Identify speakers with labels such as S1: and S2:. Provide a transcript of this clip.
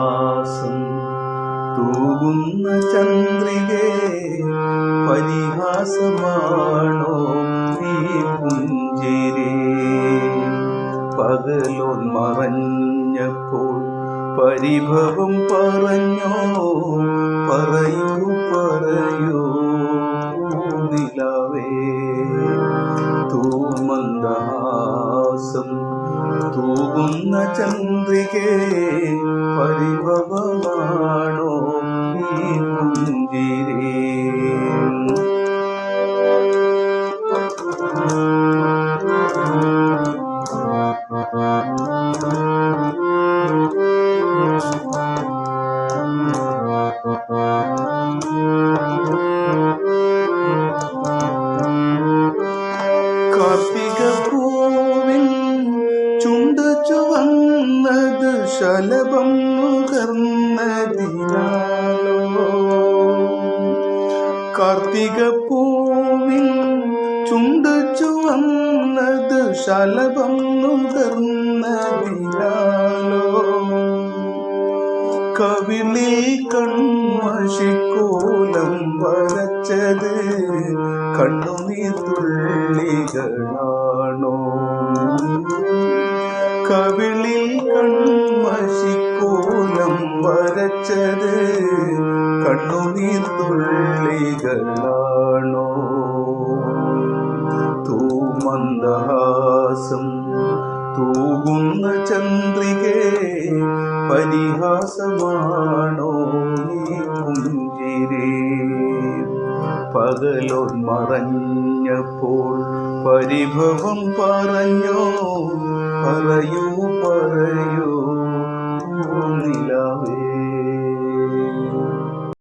S1: പ്രഭാസം തൂകുന്ന ചന്ദ്രികേ പരിഹാസമാണോ നീ പുഞ്ചിരേ? പകലോൻ മറഞ്ഞപ്പോൾ പരിഭവം പറഞ്ഞോ? പറയൂ പറയൂ നിലവേ. തൂമന്ദാസം തൂകുന്ന ചന്ദ്രികേ ഈ പുഞ്ചിരേ കാർത്തിക പൂവിൻ ചുണ്ട് ചുവന്നത് കാർത്തിക പൂവിൽ ചുണ്ട് ചുവന്നത് ശലഭം നുകർന്നതിനാലോ കവിളിൽ കൺമഷിക്കോലം വരച്ചത് കണ്ണുനീർ തുള്ളികളാണോ കവിളിൽ കൺമഷിക്കോലം വരച്ചത് കണ്ണുനീർ തുള്ളികളാണോ തൂമന്ദഹാസം തൂകുന്ന ചന്ദ്രികേ പരിഹാസമാണോ നീ പുഞ്ചിരേ? പകലോൻ മറഞ്ഞപ്പോൾ പരിഭവം പറഞ്ഞോ പറയൂ പറയൂ.